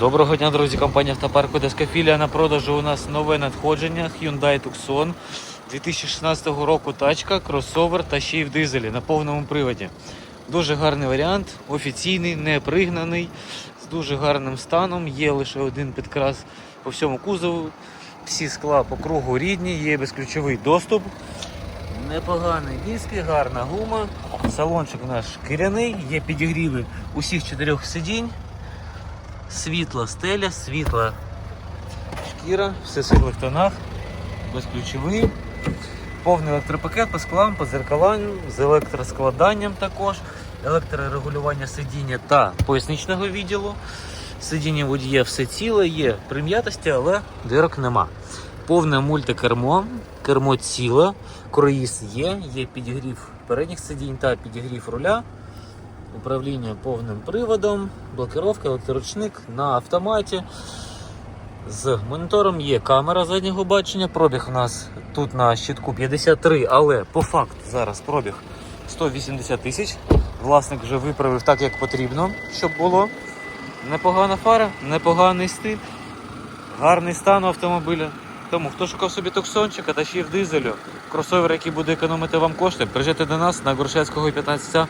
Доброго дня, друзі, компанія Автопарку Дескафілія. На продажу у нас нове надходження Hyundai Tucson 2016 року тачка, кросовер та ще й в дизелі на повному приводі. Дуже гарний варіант, офіційний, не пригнаний, з дуже гарним станом. Є лише один підкрас по всьому кузову. Всі скла по кругу рідні, є безключовий доступ. Непоганий диски, гарна гума. Салончик наш шкіряний, є підігріви усіх чотирьох сидінь. Світла стеля, світла шкіра, все в світлих тонах, безключовий. Повний електропакет по склам, по зеркалам, з електроскладанням також, електрорегулювання сидіння та поясничного відділу. Сидіння водія все ціле, є прим'ятості, але дирок нема. Повне мультикермо, кермо ціле, круїз є, є підігрів передніх сидінь та підігрів руля. Управління повним приводом, блокировка, електроручник на автоматі. З монітором є камера заднього бачення. Пробіг у нас тут на щитку 53, але по факту зараз пробіг 180 тисяч. Власник вже виправив так, як потрібно, щоб було. Непогана фара, непоганий стиль, гарний стан автомобіля. Тому хто шукав собі туксончика та ще й в дизелю, кросовер, який буде економити вам кошти, приїжджайте до нас на Грушевського 15